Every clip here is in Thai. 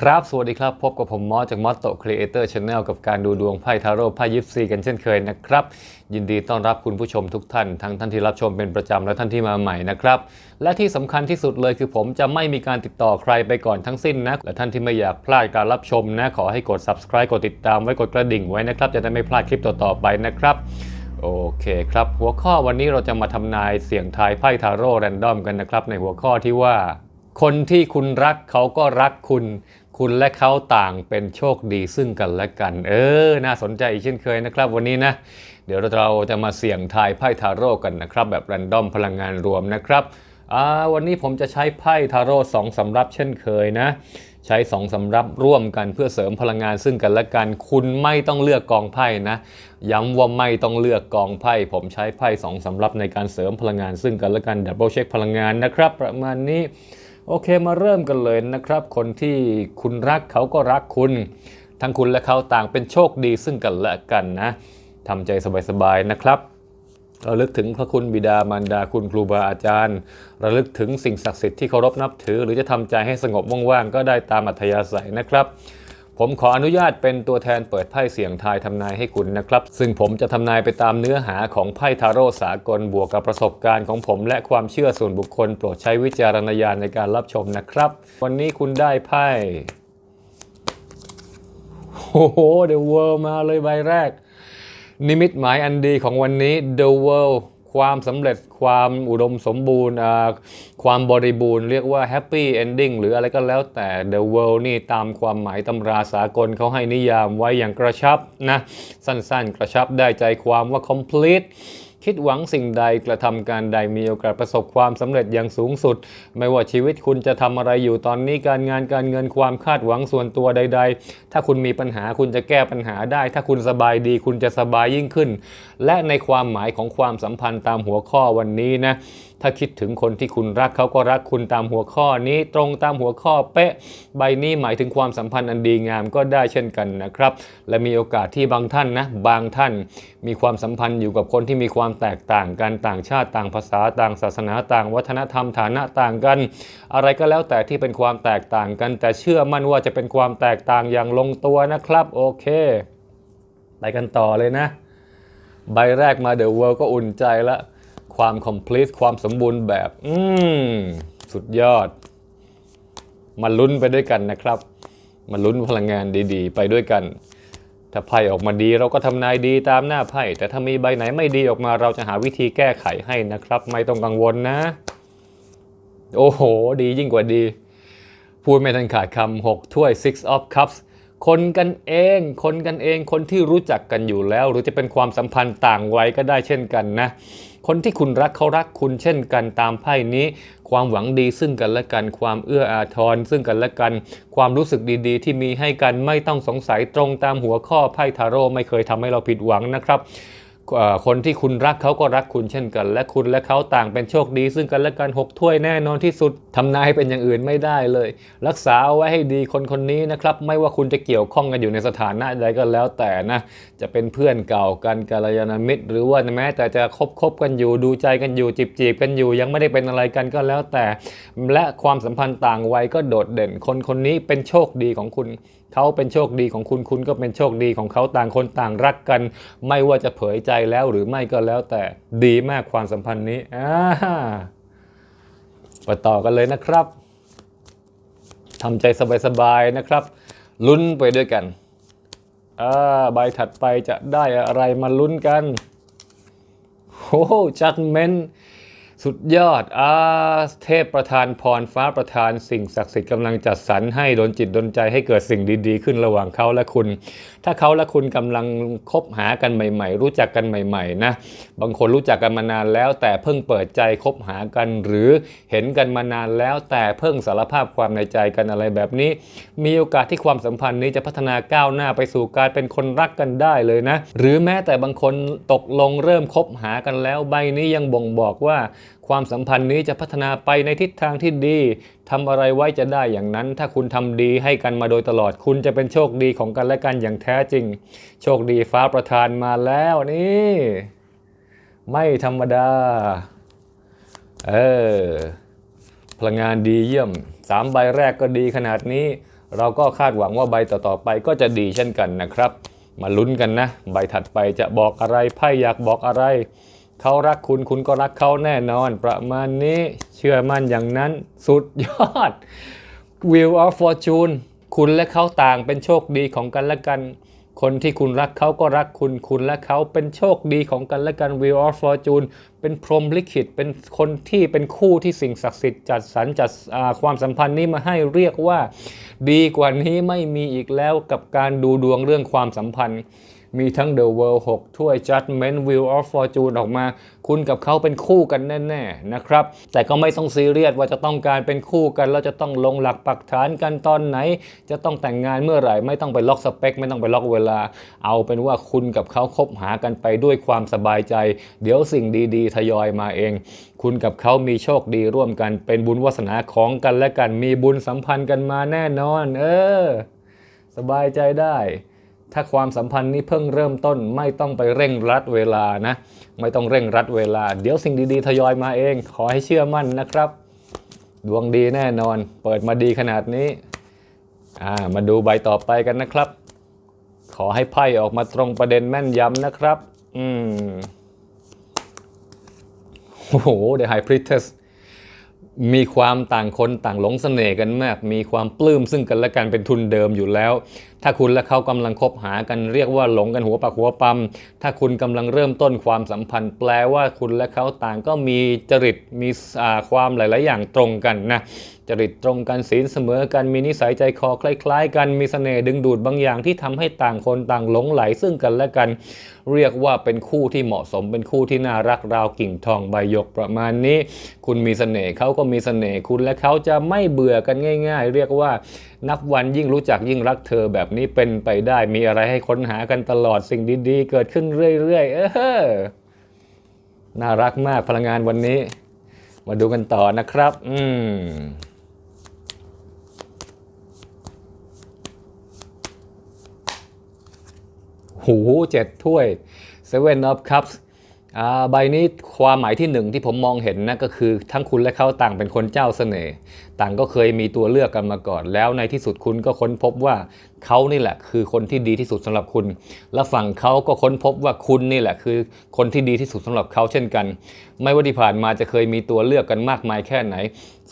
ครับ สวัสดีครับ พบกับผมมอสจากมอสโตครีเอเตอร์ชาแนลกับการดูดวงไพ่ทาโร่ไพ่ยิปซีกันเช่นเคยนะครับ ยินดีต้อนรับคุณผู้ชมทุกท่าน ทั้งท่านที่รับชมเป็นประจำและท่านที่มาใหม่นะครับ และที่สำคัญที่สุดเลยคือผมจะไม่มีการติดต่อใครไปก่อนทั้งสิ้นนะ และท่านที่ไม่อยากพลาดการรับชมนะ ขอให้กด subscribe กดติดตามไว้กดกระดิ่งไว้นะครับ จะได้ไม่พลาดคลิปต่อๆไปนะครับโอเคครับ หัวข้อวันนี้เราจะมาทำนายเสียงทายไพ่ทาโร่แรนดอมกันนะครับ ในหัวข้อที่ว่า คนที่คุณรักเขาก็รักคุณ คุณและเขาต่างเป็นโชคดีซึ่งกันและกัน เออ น่าสนใจอีกเช่นเคยนะครับ วันนี้นะ เดี๋ยวเราจะมาเสี่ยงทายไพ่ทาโร่กันนะครับ แบบแรนดอมพลังงานรวมนะครับอ่าวันนี้ผมจะใช้ไพ่ทาโร่สองสำรับเช่นเคยนะ ใช้สองสำรับร่วมกันเพื่อเสริมพลังงานซึ่งกันและกัน คุณไม่ต้องเลือกกองไพ่นะ ย้ำว่าไม่ต้องเลือกกองไพ่ ผมใช้ไพ่สองสำรับในการเสริมพลังงานซึ่งกันและกันดับเบิลเช็คพลังงานนะครับ ประมาณนี้ โอเคมาเริ่มกันเลยนะครับ คนที่คุณรักเขาก็รักคุณ ทั้งคุณและเขาต่างเป็นโชคดีซึ่งกันและกันนะทำใจสบายๆนะครับระลึกถึงพระคุณบิดามารดาคุณครูบาอาจารย์ระลึกถึงสิ่งศักดิ์สิทธิ์ที่เคารพนับถือ หรือจะทำใจให้สงบว่างๆก็ได้ตามอัธยาศัยนะครับ ผมขออนุญาตเป็นตัวแทนเปิดไพ่เสียงทายทำนายให้คุณนะครับ ซึ่งผมจะทำนายไปตามเนื้อหาของไพ่ทาโร่สากลบวกกับประสบการณ์ของผม และความเชื่อส่วนบุคคล โปรดใช้วิจารณญาณในการรับชมนะครับ วันนี้คุณได้ไพ่โอ้โห The World มาเลยใบแรก นิมิตหมายอันดีของวันนี้ The World ความสำเร็จความอุดมสมบูรณ์อ่า ความบริบูรณ์เรียกว่า Happy Ending หรืออะไรก็แล้วแต่ The World นี่ตามความหมายตำราสากลเขาให้นิยามไว้อย่างกระชับนะสั้นๆ กระชับได้ใจความว่า complete คิดหวังสิ่งใดกระทำการใดมีโอกาสประสบความสำเร็จอย่างสูงสุด ไม่ว่าชีวิตคุณจะทำอะไรอยู่ตอนนี้การงานการเงินความคาดหวังส่วนตัวใด ๆ ถ้าคุณมีปัญหาคุณจะแก้ปัญหาได้ ถ้าคุณสบายดีคุณจะสบายยิ่งขึ้น และในความหมายของความสัมพันธ์ตามหัวข้อวันนี้นะถ้าคิดถึงคนที่คุณรักเขาก็รักคุณตามหัวข้อนี้ตรงตามหัวข้อเป๊ะ ใบนี้หมายถึงความสัมพันธ์อันดีงามก็ได้เช่นกันนะครับ และมีโอกาสที่บางท่านนะบางท่าน มีความสัมพันธ์อยู่กับคนที่มีความแตกต่างกันต่างชาติต่างภาษาต่างศาสนาต่าง วัฒนธรรมฐานะต่างกัน อะไรก็แล้วแต่ที่เป็นความแตกต่างกัน แต่เชื่อมั่นว่าจะเป็นความแตกต่างอย่างลงตัวนะครับโอเค ไปกันต่อเลยนะ ใบแรกมาเด e w เวิ d ก็อุ่นใจละ ความ complete ความสมบูรณ์แบบ อืม สุดยอด มาลุ้นไปด้วยกันนะครับ มาลุ้นพลังงานดีๆ ไปด้วยกัน ถ้าไพ่ออกมาดีเราก็ทำนายดีตามหน้าไพ่ แต่ถ้ามีใบไหนไม่ดีออกมาเราจะหาวิธีแก้ไขให้นะครับ ไม่ต้องกังวลนะ โอ้โห ดียิ่งกว่าดี พูดไม่ทันขาดคำหกถ้วย six of cups คนกันเอง คนกันเอง คนที่รู้จักกันอยู่แล้ว หรือจะเป็นความสัมพันธ์ต่างวัยก็ได้เช่นกันนะ คนที่คุณรักเขารักคุณเช่นกันตามไพ่นี้ ความหวังดีซึ่งกันและกัน ความเอื้ออาทรซึ่งกันและกัน ความรู้สึกดีๆ ที่มีให้กันไม่ต้องสงสัยตรงตามหัวข้อไพ่ทาโร่ไม่เคยทำให้เราผิดหวังนะครับ คนที่คุณรักเขาก็รักคุณเช่นกัน และคุณและเขาต่างเป็นโชคดี ซึ่งกันและกันหกถ้วยแน่นอนที่สุดทำนายให้เป็นอย่างอื่นไม่ได้เลย รักษาเอาไว้ให้ดีคนคนนี้นะครับ ไม่ว่าคุณจะเกี่ยวข้องกันอยู่ในสถานะใดก็แล้วแต่นะ จะเป็นเพื่อนเก่ากันกัลยาณมิตร หรือว่าแม้แต่จะคบคบกันอยู่ดูใจกันอยู่จีบจีบกันอยู่ ยังไม่ได้เป็นอะไรกันก็แล้วแต่ และความสัมพันธ์ต่างวัยก็โดดเด่น คนคนนี้เป็นโชคดีของคุณ เขาเป็นโชคดีของคุณคุณก็เป็นโชคดีของเขาต่างคนต่างรักกัน ไม่ว่าจะเผยใจแล้วหรือไม่ก็แล้วแต่ดีมากความสัมพันธ์นี้อ่าไปต่อกันเลยนะครับทำใจสบายๆนะครับ ลุ้นไปด้วยกันอ่าใบถัดไปจะได้อะไรมาลุ้นกันโอ้จัดเมน สุดยอดอาเทพประทานพรฟ้าประทานสิ่งศักดิ์สิทธิ์กำลังจัดสรรให้ดนจิตดนใจให้เกิดสิ่งดีๆ ขึ้นระหว่างเขาและคุณ ถ้าเขาและคุณกำลังคบหากันใหม่ ๆ รู้จักกันใหม่ ๆ นะ บางคนรู้จักกันมานานแล้ว แต่เพิ่งเปิดใจคบหากันหรือเห็นกันมานานแล้ว แต่เพิ่งสารภาพความในใจกันอะไรแบบนี้ มีโอกาสที่ความสัมพันธ์นี้จะพัฒนาก้าวหน้าไปสู่การเป็นคนรักกันได้เลยนะ หรือแม้แต่บางคนตกลงเริ่มคบหากันแล้วใบนี้ยังบ่งบอกว่าความสัมพันธ์นี้จะพัฒนาไปในทิศทางที่ดีทำอะไรไว้จะได้อย่างนั้น ถ้าคุณทำดีให้กันมาโดยตลอด คุณจะเป็นโชคดีของกันและกันอย่างแท้จริง โชคดีฟ้าประทานมาแล้วนี่ ไม่ธรรมดา เออพลังงานดีเยี่ยมสามใบแรกก็ดีขนาดนี้ เราก็คาดหวังว่าใบต่อๆไปก็จะดีเช่นกันนะครับ มาลุ้นกันนะ ใบถัดไปจะบอกอะไรไพ่อยากบอกอะไร เขารักคุณคุณก็รักเขาแน่นอน ประมาณนี้เชื่อมั่นอย่างนั้นสุดยอด Wheel of Fortune คุณและเขาต่างเป็นโชคดีของกันและกัน คนที่คุณรักเขาก็รักคุณ คุณและเขาเป็นโชคดีของกันและกัน Wheel of Fortune เป็นพรหมลิขิต เป็นคนที่เป็นคู่ที่สิ่งศักดิ์สิทธิ์จัดสรรจัดความสัมพันธ์นี้มาให้เรียกว่า ดีกว่านี้ไม่มีอีกแล้วกับการดูดวงเรื่องความสัมพันธ์ มีทั้ง The World 6 ถ้วย Judgment Wheel of Fortune ออกมา คุณกับเขาเป็นคู่กันแน่ๆนะครับ แต่ก็ไม่ต้องซีเรียสว่าจะต้องการเป็นคู่กันแล้วจะต้องลงหลักปักฐานกันตอนไหน จะต้องแต่งงานเมื่อไหร่ ไม่ต้องไปล็อกสเปค ไม่ต้องไปล็อกเวลา เอาเป็นว่าคุณกับเขาคบหากันไปด้วยความสบายใจ เดี๋ยวสิ่งดีๆ ทยอยมาเอง คุณกับเขามีโชคดีร่วมกัน เป็นบุญวาสนาของกันและกัน มีบุญสัมพันธ์กันมาแน่นอน เออ สบายใจได้ ถ้าความสัมพันธ์นี้เพิ่งเริ่มต้น ไม่ต้องไปเร่งรัดเวลานะ ไม่ต้องเร่งรัดเวลา เดี๋ยวสิ่งดีๆทยอยมาเอง ขอให้เชื่อมั่นนะครับ ดวงดีแน่นอน เปิดมาดีขนาดนี้อ่ามาดูใบต่อไปกันนะครับ ขอให้ไพ่ออกมาตรงประเด็นแม่นยำนะครับ อืมโอ้โห The High Priestess มีความต่างคนต่างหลงเสน่ห์กันมาก มีความปลื้มซึ่งกันและกันเป็นทุนเดิมอยู่แล้ว ถ้าคุณและเขากำลังคบหากันเรียกว่าหลงกันหัวปักหัวปั๊มถ้าคุณกำลังเริ่มต้นความสัมพันธ์ แปลว่าคุณและเขาต่างก็มีจริตมีอ่าความหลาย ๆ อย่างตรงกันนะ จริตตรงกันศีลเสมอกันมีนิสัยใจคอคล้าย ๆ กันมีเสน่ห์ดึงดูดบางอย่างที่ทำให้ต่างคนต่างหลงไหลซึ่งกันและกัน เรียกว่าเป็นคู่ที่เหมาะสมเป็นคู่ที่น่ารักราวกิ่งทองใบหยกประมาณนี้ คุณมีเสน่ห์เขาก็มีเสน่ห์คุณและเขาจะไม่เบื่อกันง่าย ๆ เรียกว่านับวันยิ่งรู้จักยิ่งรักเธอแบบนี้เป็นไปได้มีอะไรให้ค้นหากันตลอดสิ่งดีๆ เกิดขึ้นเรื่อยๆเออน่ารักมากพลังงานวันนี้ มาดูกันต่อนะครับ อืม หูเจ็ดถ้วย Seven of Cups อ่าใบนี้ความหมายที่หนึ่งที่ผมมองเห็นนะก็คือทั้งคุณและเขาต่างเป็นคนเจ้าเสน่ห์ต่างก็เคยมีตัวเลือกกันมาก่อน แล้วในที่สุดคุณก็ค้นพบว่าเขานี่แหละ คือคนที่ดีที่สุดสำหรับคุณ และฝั่งเขาก็ค้นพบว่าคุณนี่แหละ คือคนที่ดีที่สุดสำหรับเขาเช่นกัน ไม่ว่าที่ผ่านมาจะเคยมีตัวเลือกกันมากมายแค่ไหน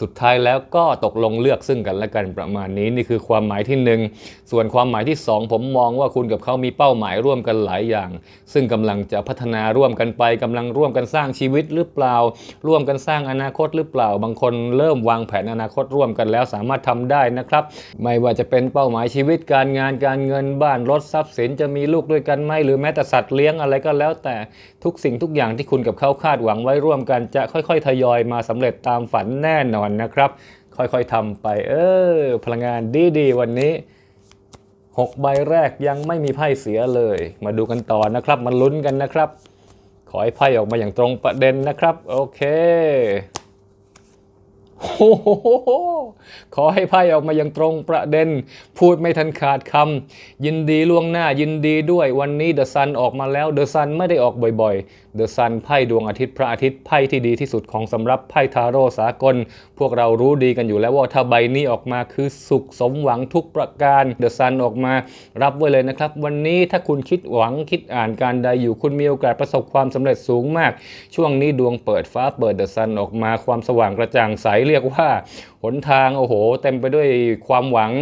สุดท้ายแล้วก็ตกลงเลือกซึ่งกันและกันประมาณนี้นี่คือความหมายที่หนึ่งส่วนความหมายที่สองผมมองว่าคุณกับเขามีเป้าหมายร่วมกันหลายอย่าง ซึ่งกำลังจะพัฒนาร่วมกันไปกำลังร่วมกันสร้างชีวิตหรือเปล่า ร่วมกันสร้างอนาคตหรือเปล่า บางคนเริ่มวางแผนอนาคตร่วมกันแล้วสามารถทำได้นะครับ ไม่ว่าจะเป็นเป้าหมายชีวิตการงานการเงินบ้านรถทรัพย์สินจะมีลูกด้วยกันไหมหรือแม้แต่สัตว์เลี้ยงอะไรก็แล้ว แต่ทุกสิ่งทุกอย่างที่คุณกับเขาคาดหวังไว้ร่วมกันจะค่อย ๆ ทยอยมาสำเร็จตามฝันแน่นอนนะครับ ค่อยๆทำไป เออ พลังงานดีๆ วันนี้ 6 ใบแรกยังไม่มีไพ่เสียเลย มาดูกันต่อนะครับ มาลุ้นกันนะครับ ขอให้ไพ่ออกมาอย่างตรงประเด็นนะครับ โอเคโอ้โหขอให้ไพ่ออกมาอย่างตรงประเด็น พูดไม่ทันขาดคำยินดีล่วงหน้ายินดีด้วยวันนี้เดอะซันออกมาแล้วเดอะซันไม่ได้ออกบ่อยๆ เดอะซันไพ่ดวงอาทิตย์พระอาทิตย์ไพ่ที่ดีที่สุดของสำรับไพ่ทาโร่สากล พวกเรารู้ดีกันอยู่แล้วว่าถ้าใบนี้ออกมาคือสุขสมหวังทุกประการเดอะซันออกมารับไว้เลยนะครับ วันนี้ถ้าคุณคิดหวังคิดอ่านการใดอยู่คุณมีโอกาสประสบความสำเร็จสูงมาก ช่วงนี้ดวงเปิดฟ้าเปิดเดอะซันออกมาความสว่างกระจ่างใสเรียกว่าหนทางโอ้โห เต็มไปด้วยความหวัง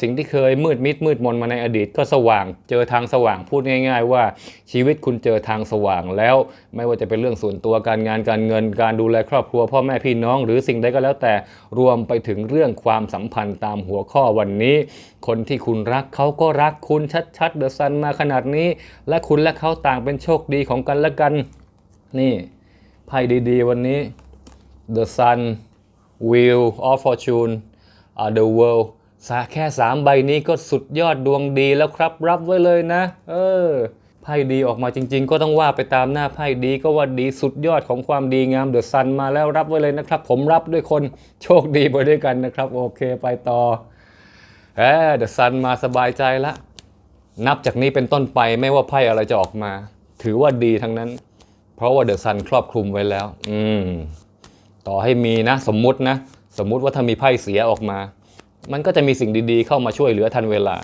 สิ่งที่เคยมืดมิดมืดมนมาในอดีตก็สว่าง เจอทางสว่างพูดง่าย ๆ ว่าชีวิตคุณเจอทางสว่างแล้ว ไม่ว่าจะเป็นเรื่องส่วนตัวการงานการเงิน การดูแลครอบครัวพ่อแม่พี่น้อง หรือสิ่งใดก็แล้วแต่รวมไปถึงเรื่องความสัมพันธ์ตามหัวข้อวันนี้ คนที่คุณรักเขาก็รักคุณชัดๆเดอะซันมาขนาดนี้ และคุณและเขาต่างเป็นโชคดีของกันและกัน นี่ไพ่ดีๆ วันนี้ The Sun Wheel of Fortune uh, The World สาแค่3ใบนี้ก็สุดยอดดวงดีแล้วครับ รับไว้เลยนะ เออไพ่ดีออกมาจริง ๆ ก็ต้องว่าไปตามหน้าไพ่ดีก็ว่าดีสุดยอดของความดีงาม The Sun มาแล้วรับไว้เลยนะครับ ผมรับด้วยคนโชคดีไปด้วยกันนะครับ โอเคไปต่อเออ The Sun มาสบายใจละ นับจากนี้เป็นต้นไปไม่ว่าไพ่อะไรจะออกมา ถือว่าดีทั้งนั้น เพราะว่าเดอะซันครอบคลุมไว้แล้ว อืมต่อให้มีนะ สมมุตินะ สมมุติว่าถ้ามีไพ่เสียออกมา มันก็จะมีสิ่งดีๆ เข้ามาช่วยเหลือทันเวลา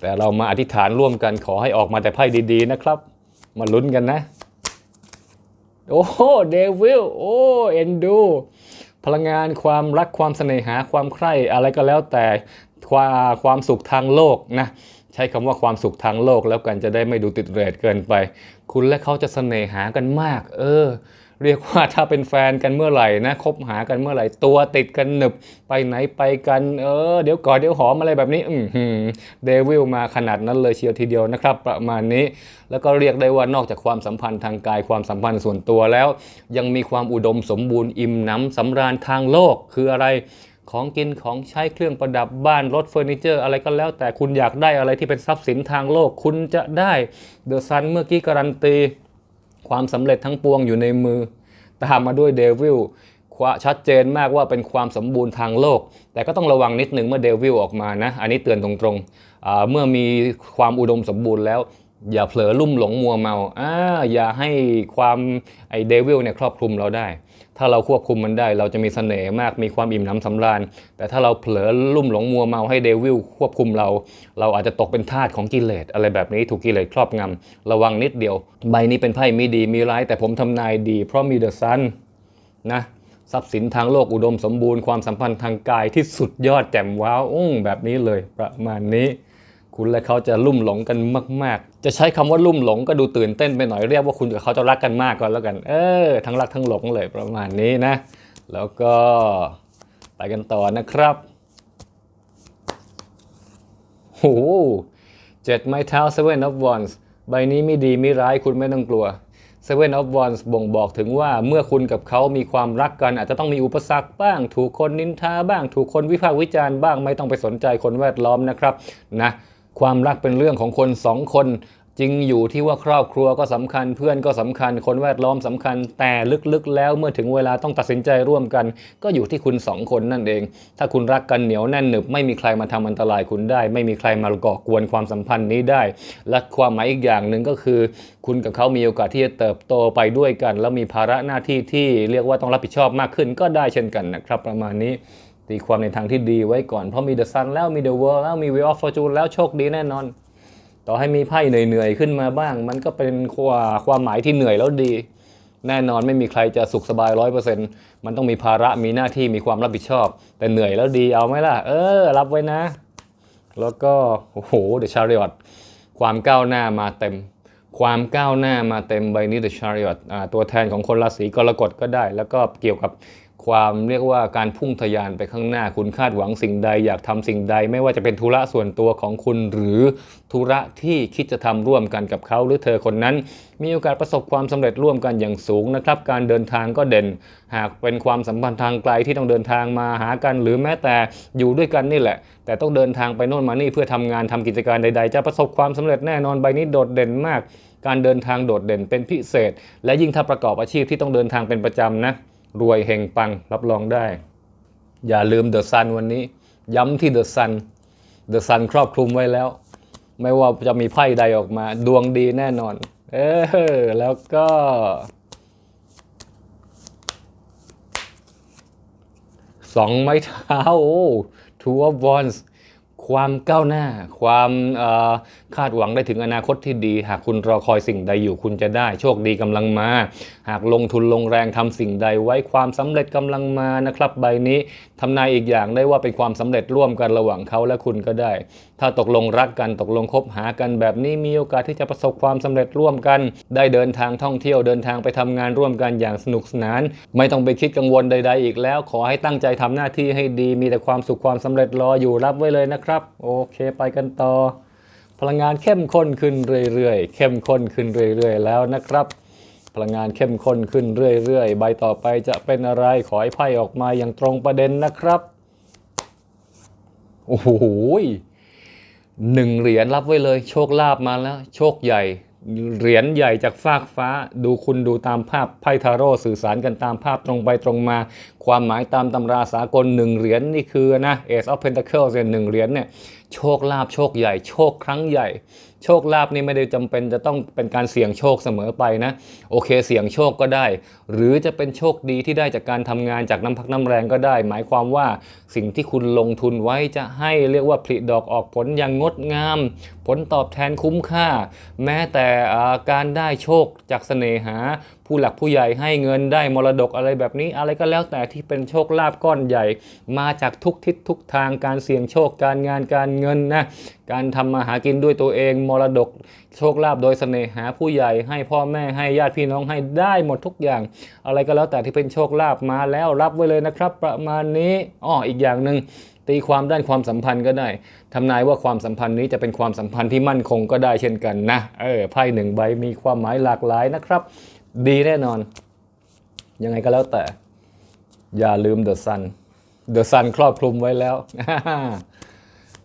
แต่เรามาอธิษฐานร่วมกันขอให้ออกมาแต่ไพ่ดีๆนะครับ มาลุ้นกันนะ โอ้เดวิลโอ้เอ็นดูพลังงานความรักความเสน่หาความใคร่อะไรก็แล้วแต่ความความสุขทางโลกนะใช้คำว่าความสุขทางโลกแล้วกันจะได้ไม่ดูติดเรทเกินไป คุณและเขาจะเสน่หากันมาก เออ เรียกว่าถ้าเป็นแฟนกันเมื่อไหร่นะคบหากันเมื่อไหร่ตัวติดกันหนึบไปไหนไปกันเออเดี๋ยวกอนเดี๋ยวหอมอะไรแบบนี้อือหือเดวิลมาขนาดนั้นเลยเชียวทีเดียวนะครับ ประมาณนี้ แล้วก็เรียกได้ว่านอกจากความสัมพันธ์ทางกายความสัมพันธ์ส่วนตัวแล้ว ยังมีความอุดมสมบูรณ์อิ่มหน้ำสำราญทางโลกคืออะไรของกินของใช้เครื่องประดับบ้านรถเฟอร์นิเจอร์ อะไรก็แล้วแต่คุณอยากได้อะไรที่เป็นทรัพย์สินทางโลกคุณจะได้เดอะซันเมื่อกี้การันตี ความสำเร็จทั้งปวงอยู่ในมือ ตามมาด้วยเดวิลชัดเจนมากว่าเป็นความสมบูรณ์ทางโลก แต่ก็ต้องระวังนิดนึงเมื่อเดวิลออกมานะ อันนี้เตือนตรงๆเมื่อมีความอุดมสมบูรณ์แล้ว อย่าเผลอลุ่มหลงมัวเมาอ่าอย่าให้ความไอเดวิลเนี่ยครอบคลุมเราได้ ถ้าเราควบคุมมันได้ เราจะมีเสน่ห์มากมีความอิ่มหนำสำราญ แต่ถ้าเราเผลอลุ่มหลงมัวเมาให้เดวิลควบคุมเรา เราอาจจะตกเป็นทาสของกิเลสอะไรแบบนี้ถูกกิเลสครอบงำระวังนิดเดียว ใบนี้เป็นไพ่มีดีมีร้าย แต่ผมทำนายดี เพราะมีเดอะซันนะทรัพย์สินทางโลกอุดมสมบูรณ์ความสัมพันธ์ทางกายที่สุดยอดแจ่มว้าวอุ้งแบบนี้เลยประมาณนี้ คุณและเขาจะลุ่มหลงกันมาก ๆ จะใช้คำว่าลุ่มหลงก็ดูตื่นเต้นไปหน่อยเรียกว่าคุณกับเขาจะรักกันมากก่อนแล้วกัน เออ ทั้งรักทั้งหลงเลยประมาณนี้นะ แล้วก็ไปกันต่อนะครับโหเจ็ดไม้เท้า seven of wands ใบนี้ไม่ดีไม่ร้ายคุณไม่ต้องกลัว Seven of Wands บ่งบอกถึงว่าเมื่อคุณกับเขามีความรักกัน อาจจะต้องมีอุปสรรคบ้าง ถูกคนนินทาบ้าง ถูกคนวิพากษ์วิจารณ์บ้างไม่ต้องไปสนใจคนแวดล้อมนะครับนะ ความรักเป็นเรื่องของคนสองคนจริงอยู่ที่ว่าครอบครัวก็สำคัญเพื่อนก็สำคัญ คนแวดล้อมสำคัญ แต่ลึกๆ แล้วเมื่อถึงเวลาต้องตัดสินใจร่วมกัน ก็อยู่ที่คุณสองคนนั่นเอง ถ้าคุณรักกันเหนียวแน่นหนึบไม่มีใครมาทำอันตรายคุณได้ ไม่มีใครมาก่อกวนความสัมพันธ์นี้ได้ และความหมายอีกอย่างหนึ่งก็คือ คุณกับเขามีโอกาสที่จะเติบโตไปด้วยกัน แล้วมีภาระหน้าที่ที่เรียกว่าต้องรับผิดชอบมากขึ้นก็ได้เช่นกันนะครับ ประมาณนี้ ตีความในทางที่ดีไว้ก่อน เพราะมีเดอะซันแล้วมีเดอะเวิร์แล้วมีวีออฟฟอร์จูนแล้วโชคดีแน่นอน ต่อให้มีไพ่เหนื่อยๆขึ้นมาบ้าง มันก็เป็นความความหมายที่เหนื่อยแล้วดี แน่นอนไม่มีใครจะสุขสบายร้อยเปอร์เซ็นต์มันต้องมีภาระมีหน้าที่มีความรับผิดชอบ แต่เหนื่อยแล้วดีเอาไหมล่ะ เออ รับไว้นะ แล้วก็โอ้โหเดอะชาริอตความก้าวหน้ามาเต็ม ความก้าวหน้ามาเต็มใบนี้เดอะชาริอตตัวแทนของคนราศีกรกฎก็ได้ แล้วก็เกี่ยวกับ ความเรียกว่าการพุ่งทะยานไปข้างหน้า คุณคาดหวังสิ่งใด อยากทำสิ่งใด ไม่ว่าจะเป็นธุระส่วนตัวของคุณ หรือธุระที่คิดจะทำร่วมกันกับเขาหรือเธอคนนั้น มีโอกาสประสบความสำเร็จร่วมกันอย่างสูงนะครับ การเดินทางก็เด่น หากเป็นความสัมพันธ์ทางไกลที่ต้องเดินทางมาหากัน หรือแม้แต่อยู่ด้วยกันนี่แหละ แต่ต้องเดินทางไปโน่นมานี่เพื่อทำงานทำกิจการใด ๆ จะประสบความสำเร็จแน่นอนใบนี้โดดเด่นมาก การเดินทางโดดเด่นเป็นพิเศษ และยิ่งถ้าประกอบอาชีพที่ต้องเดินทางเป็นประจำนะ รวยเฮงปังรับรองได้ อย่าลืมเดอะซันวันนี้ ย้ำที่เดอะซันเดอะซันครอบคลุมไว้แล้ว ไม่ว่าจะมีไพ่ใดออกมา ดวงดีแน่นอน เออแล้วก็ สองไม้เท้าโอ้ two of wands ความก้าวหน้า ความเอ่อคาดหวังได้ถึงอนาคตที่ดี หากคุณรอคอยสิ่งใดอยู่คุณจะได้ โชคดีกำลังมา หากลงทุนลงแรงทำสิ่งใดไว้ความสำเร็จกำลังมานะครับ ใบนี้ทำนายอีกอย่างได้ว่าเป็นความสำเร็จร่วมกันระหว่างเขาและคุณก็ได้ ถ้าตกลงรักกันตกลงคบหากันแบบนี้มีโอกาสที่จะประสบความสำเร็จร่วมกัน ได้เดินทางท่องเที่ยวเดินทางไปทำงานร่วมกันอย่างสนุกสนาน ไม่ต้องไปคิดกังวลใด ๆ อีกแล้ว ขอให้ตั้งใจทำหน้าที่ให้ดี มีแต่ความสุขความสำเร็จรออยู่รับไว้เลยนะครับ โอเค ไปกันต่อ พลังงานเข้มข้นขึ้นเรื่อยๆ เข้มข้นขึ้นเรื่อยๆ แล้วนะครับ พลังงานเข้มข้นขึ้นเรื่อยๆ ใบต่อไปจะเป็นอะไรขอให้ไพ่ออกมาอย่างตรงประเด็นนะครับ โอ้โหหนึ่งเหรียญรับไว้เลย โชคลาภมาแล้ว โชคใหญ่ เหรียญใหญ่จากฟากฟ้า ดูคุณดูตามภาพไพ่ทาโร่สื่อสารกันตามภาพตรงไปตรงมา ความหมายตามตำราสากลหนึ่งเหรียญนี่คือนะ Ace of Pentacles เนี่ยหนึ่งเหรียญเนี่ยโชคลาภโชคใหญ่ โชคครั้งใหญ่ โชคลาภนี่ไม่ได้จำเป็นจะต้องเป็นการเสี่ยงโชคเสมอไปนะ โอเคเสี่ยงโชคก็ได้ หรือจะเป็นโชคดีที่ได้จากการทำงานจากน้ำพักน้ำแรงก็ได้ หมายความว่าสิ่งที่คุณลงทุนไว้จะให้เรียกว่าผลิดอกออกผลอย่างงดงาม ผลตอบแทนคุ้มค่า แม้แต่การได้โชคจากเสน่หา ผู้หลักผู้ใหญ่ให้เงินได้มรดกอะไรแบบนี้ อะไรก็แล้วแต่ที่เป็นโชคลาภก้อนใหญ่ มาจากทุกทิศทุกทางการเสี่ยงโชคการงานการเงินนะการทำมาหากินด้วยตัวเองมรดกโชคลาภโดยเสน่หาผู้ใหญ่ให้พ่อแม่ให้ญาติพี่น้องให้ได้หมดทุกอย่าง อะไรก็แล้วแต่ที่เป็นโชคลาภมาแล้วรับไว้เลยนะครับ ประมาณนี้อ้ออีกอย่างหนึ่ง ตีความด้านความสัมพันธ์ก็ได้ทำนายว่าความสัมพันธ์นี้จะเป็นความสัมพันธ์ที่มั่นคงก็ได้เช่นกันนะเออไพ่หนึ่งใบมีความหมายหลากหลายนะครับ ดีแน่นอน ยังไงก็แล้วแต่ อย่าลืมเดอะซันเดอะซันครอบคลุมไว้แล้ว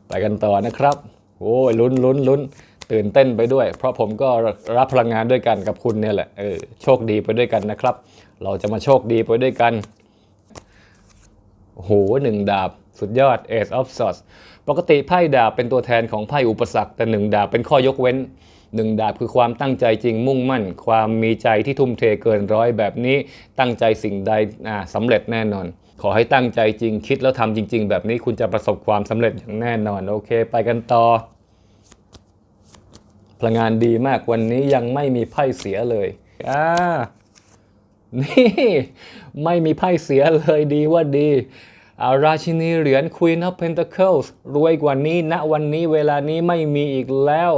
ไปกันต่อนะครับ โอ้ยลุ้นลุ้นลุ้นตื่นเต้นไปด้วย เพราะผมก็รับพลังงานด้วยกันกับคุณเนี่ยแหละเออโชคดีไปด้วยกันนะครับ เราจะมาโชคดีไปด้วยกันโอ้โหหนึ่งดาบ สุดยอด Ace of Swords ปกติไพ่ดาบเป็นตัวแทนของไพ่อุปสรรค แต่หนึ่งดาบเป็นข้อยกเว้นหนึ่งดาบคือความตั้งใจจริงมุ่งมั่น ความมีใจที่ทุ่มเทเกินร้อยแบบนี้ ตั้งใจสิ่งใดอ่าสำเร็จแน่นอน ขอให้ตั้งใจจริงคิดแล้วทำจริง ๆ แบบนี้คุณจะประสบความสำเร็จอย่างแน่นอน โอเค ไปกันต่อ พลังงานดีมากวันนี้ยังไม่มีไพ่เสียเลยอ่านี่ ไม่มีไพ่เสียเลยดีว่าดี ราชินีเหรียญ Queen of Pentacles รวยกว่านี้ณวันนี้เวลานี้ไม่มีอีกแล้ว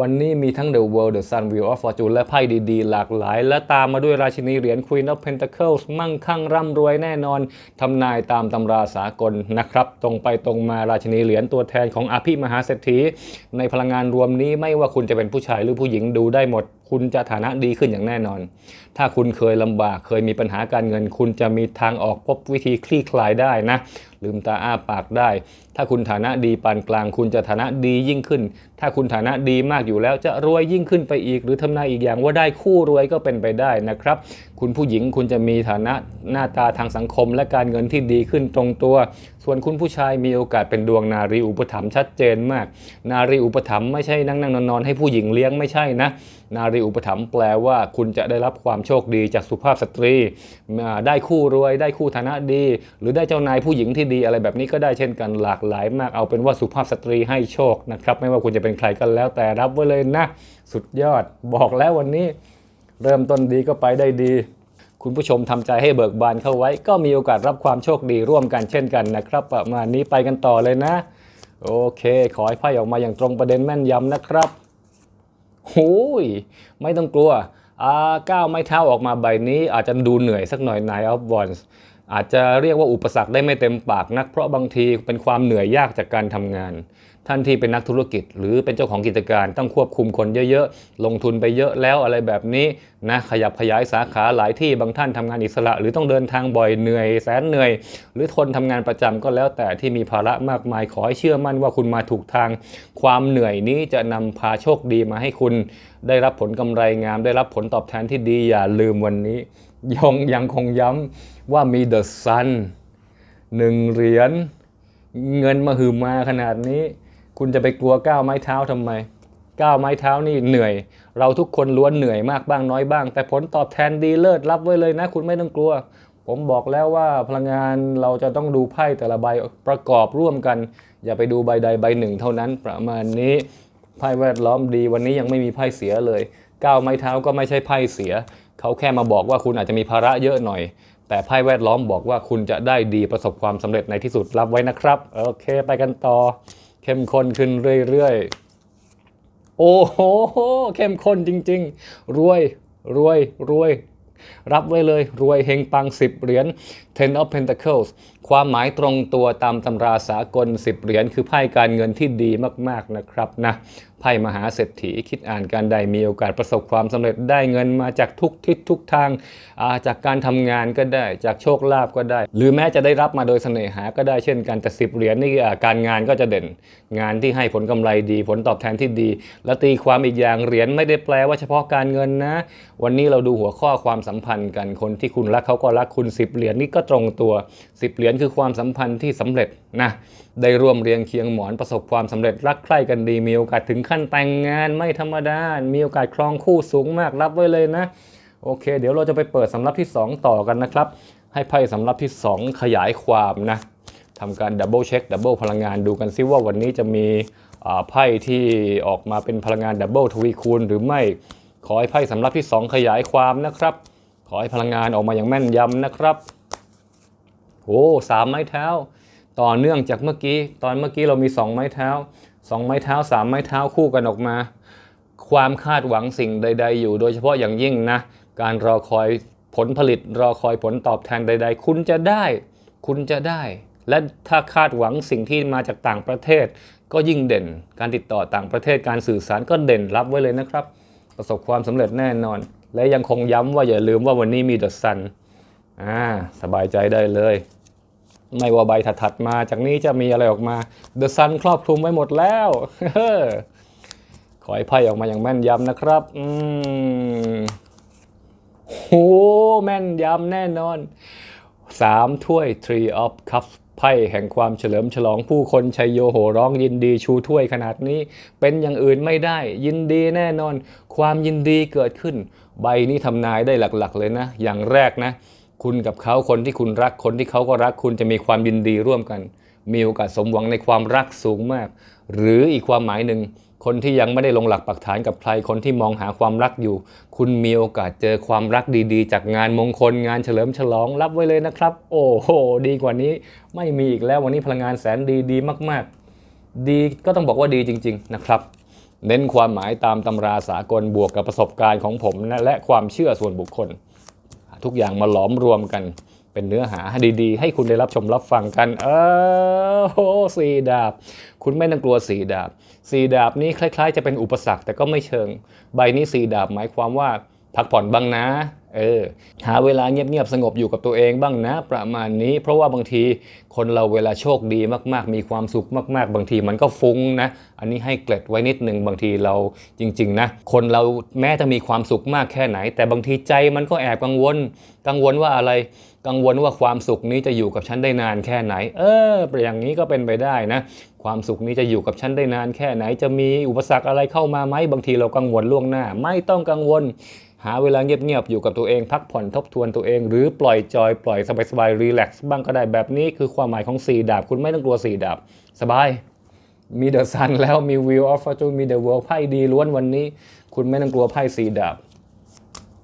วันนี้มีทั้ง The World The Sun Wheel of Fortune และไพ่ดีๆ หลากหลาย และตามมาด้วยราชินีเหรียญ Queen of Pentacles มั่งคั่งร่ำรวยแน่นอนทำนายตามตำราสากลนะครับ ตรงไปตรงมาราชินีเหรียญตัวแทนของอภิมหาเศรษฐีในพลังงานรวมนี้ไม่ว่าคุณจะเป็นผู้ชายหรือผู้หญิงดูได้หมด คุณจะฐานะดีขึ้นอย่างแน่นอน ถ้าคุณเคยลำบากเคยมีปัญหาการเงิน คุณจะมีทางออกพบวิธีคลี่คลายได้นะ ลืมตาอ้าปากได้ ถ้าคุณฐานะดีปานกลาง คุณจะฐานะดียิ่งขึ้น ถ้าคุณฐานะดีมากอยู่แล้วจะรวยยิ่งขึ้นไปอีก หรือทำนายอีกอย่างว่าได้คู่รวยก็เป็นไปได้นะครับ คุณผู้หญิงคุณจะมีฐานะหน้าตาทางสังคมและการเงินที่ดีขึ้นตรงตัวส่วนคุณผู้ชายมีโอกาสเป็นดวงนารีอุปถัมภ์ชัดเจนมาก นารีอุปถัมภ์ไม่ใช่นั่งนั่งนอนนอนๆให้ผู้หญิงเลี้ยงไม่ใช่นะ นารีอุปถัมภ์แปลว่าคุณจะได้รับความโชคดีจากสุภาพสตรี ได้คู่รวยได้คู่ฐานะดี หรือได้เจ้านายผู้หญิงที่ดีอะไรแบบนี้ก็ได้เช่นกันหลากหลายมากเอาเป็นว่าสุภาพสตรีให้โชคนะครับไม่ว่าคุณจะเป็นใครก็แล้วแต่รับไว้เลยนะ สุดยอดบอกแล้ววันนี้ เริ่มต้นดีก็ไปได้ดี คุณผู้ชมทำใจให้เบิกบานเข้าไว้ ก็มีโอกาสรับความโชคดีร่วมกันเช่นกันนะครับ ประมาณนี้ไปกันต่อเลยนะ โอเค ขอให้ไพ่ออกมาอย่างตรงประเด็นแม่นยำนะครับหูยไม่ต้องกลัวอ่าก้าวไม้เท้าออกมาใบนี้อาจจะดูเหนื่อยสักหน่อย Nine of Wands อาจจะเรียกว่าอุปสรรคได้ไม่เต็มปากนัก เพราะบางทีเป็นความเหนื่อยยากจากการทำงาน ท่านที่เป็นนักธุรกิจ หรือเป็นเจ้าของกิจการต้องควบคุมคนเยอะๆ ลงทุนไปเยอะแล้วอะไรแบบนี้นะขยับขยายสาขาหลายที่บางท่านทำงานอิสระ หรือต้องเดินทางบ่อยเหนื่อยแสนเหนื่อย หรือทนทำงานประจำก็แล้วแต่ที่มีภาระมากมายขอให้เชื่อมั่นว่าคุณมาถูกทาง ความเหนื่อยนี้จะนำพาโชคดีมาให้คุณ ได้รับผลกำไรงาม ได้รับผลตอบแทนที่ดีอย่าลืมวันนี้ยงยังคงย้ำว่ามีเดอะซันหนึ่งเหรียญเงินมาหือมาขนาดนี้ คุณจะไปกลัวก้าวไม้เท้าทำไม ก้าวไม้เท้านี่เหนื่อย เราทุกคนล้วนเหนื่อยมากบ้างน้อยบ้าง แต่ผลตอบแทนดีเลิศรับไว้เลยนะ คุณไม่ต้องกลัว ผมบอกแล้วว่าพลังงานเราจะต้องดูไพ่แต่ละใบประกอบร่วมกัน อย่าไปดูใบใดใบหนึ่งเท่านั้น ประมาณนี้ไพ่แวดล้อมดีวันนี้ยังไม่มีไพ่เสียเลย ก้าวไม้เท้าก็ไม่ใช่ไพ่เสีย เขาแค่มาบอกว่าคุณอาจจะมีภาระเยอะหน่อย แต่ไพ่แวดล้อมบอกว่าคุณจะได้ดีประสบความสำเร็จในที่สุดรับไว้นะครับ โอเค ไปกันต่อ เข้มข้นขึ้นเรื่อยๆ โอ้โห เข้มข้นจริงๆ รวย รวย รวย รับไว้เลย รวยเฮงปัง 10 เหรียญ Ten of Pentacles ความหมายตรงตัวตามตำราสากล 10 เหรียญ คือไพ่การเงินที่ดีมากๆนะครับนะ ไพ่มหาเศรษฐีคิดอ่านการใดมีโอกาสประสบความสำเร็จได้เงินมาจากทุกทิศทุกทางาจากการทำงานก็ได้จากโชคลาภก็ได้ หรือแม้จะได้รับมาโดยเสน่หาก็ได้เช่นกันแต่10เหรียญนี่การงานก็จะเด่น งานที่ให้ผลกำไรดี ผลตอบแทนที่ดี และตีความอีกอย่างเหรียญไม่ได้แปลว่าเฉพาะการเงินนะ วันนี้เราดูหัวข้อความสัมพันธ์กันคนที่คุณรักเขาก็รักคุณ10เหรียญนี่ก็ตรงตัว10เหรียญคือความสัมพันธ์ที่สำเร็จนะได้ร่วมเรียงเคียงหมอนประสบความสำเร็จรักใคร่กันดีมีโอกาสถึงขั้นแต่งงานไม่ธรรมดา มีโอกาสครองคู่สูงมากรับไว้เลยนะ โอเค เดี๋ยวเราจะไปเปิดสำรับที่ 2 ต่อกันนะครับ ให้ไพ่สำรับที่ 2 ขยายความนะทำการดับเบิลเช็คดับเบิลพลังงานดูกันซิว่าวันนี้จะมีไพ่ที่ออกมาเป็นพลังงานดับเบิลทวีคูณหรือไม่ขอให้ไพ่สำรับที่ 2 ขยายความนะครับ ขอให้พลังงานออกมาอย่างแม่นยำนะครับโอ้สามไม้เท้า ต่อเนื่องจากเมื่อกี้ ตอนเมื่อกี้เรามี 2 ไม้เท้า 2ไม้เท้า3ไม้เท้าคู่กันออกมา ความคาดหวังสิ่งใด ๆ อยู่ โดยเฉพาะอย่างยิ่งนะ การรอคอยผลผลิตรอคอยผลตอบแทนใด ๆ คุณจะได้ คุณจะได้ และถ้าคาดหวังสิ่งที่มาจากต่างประเทศ ก็ยิ่งเด่น การติดต่อต่างประเทศการสื่อสารก็เด่นรับไว้เลยนะครับ ประสบความสำเร็จแน่นอน และยังคงย้ำว่าอย่าลืมว่าวันนี้มีเดอะซันอ่าสบายใจได้เลย ไม่ว่าใบถัดๆมาจากนี้จะมีอะไรออกมาเดอะซันครอบคลุมไว้หมดแล้วขอให้ไพ่ออกมาอย่างแม่นยำนะครับ อืมโหแม่นยำแน่นอนสามถ้วย Tree of Cups ไพ่แห่งความเฉลิมฉลองผู้คนชัยโยโหร้องยินดีชูถ้วยขนาดนี้ เป็นอย่างอื่นไม่ได้ ยินดีแน่นอน ความยินดีเกิดขึ้น ใบนี้ทำนายได้หลักๆเลยนะ อย่างแรกนะ คุณกับเขาคนที่คุณรักคนที่เขาก็รักคุณจะมีความยินดีร่วมกัน มีโอกาสสมหวังในความรักสูงมาก หรืออีกความหมายหนึ่งคนที่ยังไม่ได้ลงหลักปักฐานกับใครคนที่มองหาความรักอยู่ คุณมีโอกาสเจอความรักดีๆ จากงานมงคลงานเฉลิมฉลองรับไว้เลยนะครับ โอ้โห ดีกว่านี้ ไม่มีอีกแล้ววันนี้พลังงานแสนดีดีมากๆ ดีก็ต้องบอกว่าดีจริง ๆ นะครับเน้นความหมายตามตำราสากลบวกกับประสบการณ์ของผม และความเชื่อส่วนบุคคล ทุกอย่างมาหลอมรวมกัน เป็นเนื้อหาดีๆ ให้คุณได้รับชมรับฟังกัน เออโหสีดาบ คุณไม่ต้องกลัวสีดาบ สีดาบนี้คล้าย ๆ จะเป็นอุปสรรคแต่ก็ไม่เชิง ใบนี้สีดาบหมายความว่าพักผ่อนบ้างนะ เออหาเวลาเงียบๆสงบอยู่กับตัวเองบ้างนะ ประมาณนี้ เพราะว่าบางทีคนเราเวลาโชคดีมากๆ มีความสุขมาก ๆ บางทีมันก็ฟุ้งนะ อันนี้ให้เกร็ดไว้นิดหนึ่งบางทีเราจริง ๆ นะ คนเราแม้จะมีความสุขมากแค่ไหน แต่บางทีใจมันก็แอบกังวล กังวลว่าอะไรกังวลว่าความสุขนี้จะอยู่กับฉันได้นานแค่ไหน เอออย่างนี้ก็เป็นไปได้นะ ความสุขนี้จะอยู่กับฉันได้นานแค่ไหน จะมีอุปสรรคอะไรเข้ามาไหมบางทีเรากังวลล่วงหน้า ไม่ต้องกังวล หาเวลาเงียบๆอยู่กับตัวเองพักผ่อนทบทวนตัวเอง หรือปล่อยจอยปล่อยสบายๆรีแลกซ์บ้างก็ได้แบบนี้คือความหมายของสีดาบ คุณไม่ต้องกลัวสีดาบ สบาย มีเดอะซันแล้วมีวิวออฟฟอร์จูนมีเดอะเวิลด์ไพ่ดีล้วนวันนี้ คุณไม่ต้องกลัวไพ่สีดาบ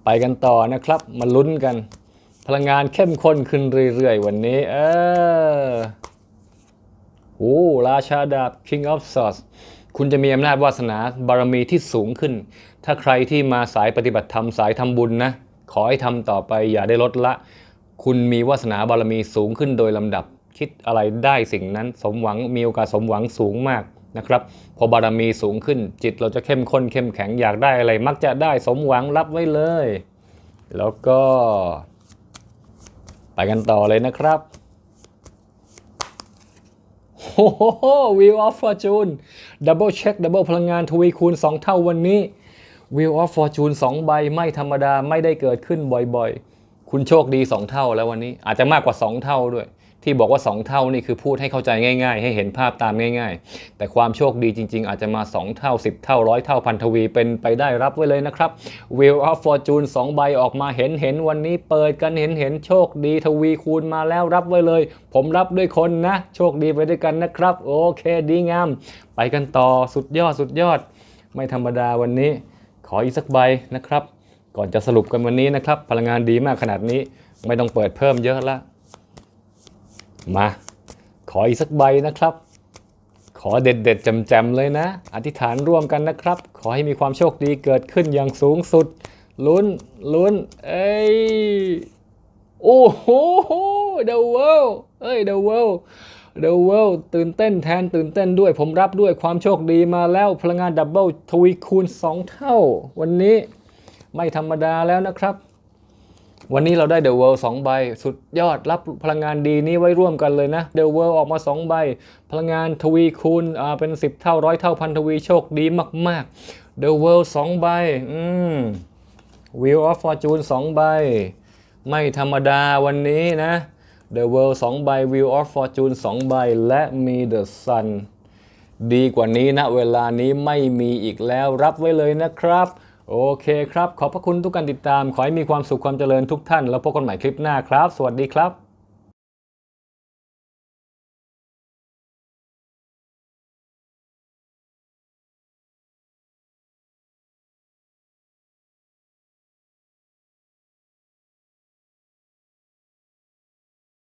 ไปกันต่อนะครับ มาลุ้นกัน พลังงานเข้มข้นขึ้นเรื่อยๆ วันนี้ เออโอ้ราชาดาบ King of Swords คุณจะมีอำนาจวาสนาบารมีที่สูงขึ้น ถ้าใครที่มาสายปฏิบัติธรรมสายทำบุญนะ ขอให้ทำต่อไปอย่าได้ลดละ คุณมีวาสนาบารมีสูงขึ้นโดยลำดับ คิดอะไรได้สิ่งนั้นสมหวังมีโอกาสสมหวังสูงมากนะครับ พอบารมีสูงขึ้นจิตเราจะเข้มข้นเข้มแข็งอยากได้อะไร มักจะได้สมหวังรับไว้เลย แล้วก็ ไปกันต่อเลยนะครับโอ้โห Wheel of Fortune Double Check Double พลังงานทวีคูณ 2 เท่าวันนี้ Wheel of Fortune 2 ใบไม่ธรรมดาไม่ได้เกิดขึ้นบ่อยๆ คุณโชคดี 2 เท่าแล้ววันนี้ อาจจะมากกว่า 2 เท่าด้วย ที่บอกว่า 2 เท่านี่คือพูดให้เข้าใจง่ายๆ ให้เห็นภาพตามง่ายๆ แต่ความโชคดีจริง ๆ อาจจะมา 2 เท่า 10 เท่าร้อยเท่าพันทวีเป็นไปได้รับไว้เลยนะครับ Wheel of Fortune 2 ใบออกมาเห็นเห็นวันนี้เปิดกันเห็นเห็นโชคดีทวีคูณมาแล้วรับไว้เลย ผมรับด้วยคนนะ โชคดีไปด้วยกันนะครับ โอเคดีงาม ไปกันต่อสุดยอดสุดยอด ไม่ธรรมดาวันนี้ ขออีกสักใบนะครับ ก่อนจะสรุปกันวันนี้นะครับ พลังงานดีมากขนาดนี้ไม่ต้องเปิดเพิ่มเยอะละมา ขออีกสักใบนะครับ ขอเด็ดเด็ดๆจมๆเลยนะ อธิษฐานร่วมกันนะครับ ขอให้มีความโชคดีเกิดขึ้นอย่างสูงสุด ลุ้นลุ้น เอ้ย โอ้โห The World เอ้ย The World The World ตื่นเต้นแทนตื่นเต้นด้วย ผมรับด้วยความโชคดีมาแล้วพลังงานดับเบิลทวีคูณ 2 เท่า วันนี้ไม่ธรรมดาแล้วนะครับ วันนี้เราได้ The World 2ใบ สุดยอดรับพลังงานดีนี้ไว้ร่วมกันเลยนะ The World ออกมา 2 ใบ พลังงานทวีคูณเป็น 10 เท่าร้อยเท่าพันทวีโชคดีมากๆ The World 2ใบอืม Wheel of Fortune 2ใบ ไม่ธรรมดาวันนี้นะ The World 2 ใบ Wheel of Fortune 2 ใบ และมี The Sun ดีกว่านี้นะเวลานี้ไม่มีอีกแล้วรับไว้เลยนะครับ โอเคครับ ขอบพระคุณทุกการติดตาม ขอให้มีความสุขความเจริญทุกท่าน แล้วพบกันใหม่คลิปหน้าครับ สวัสดีครับ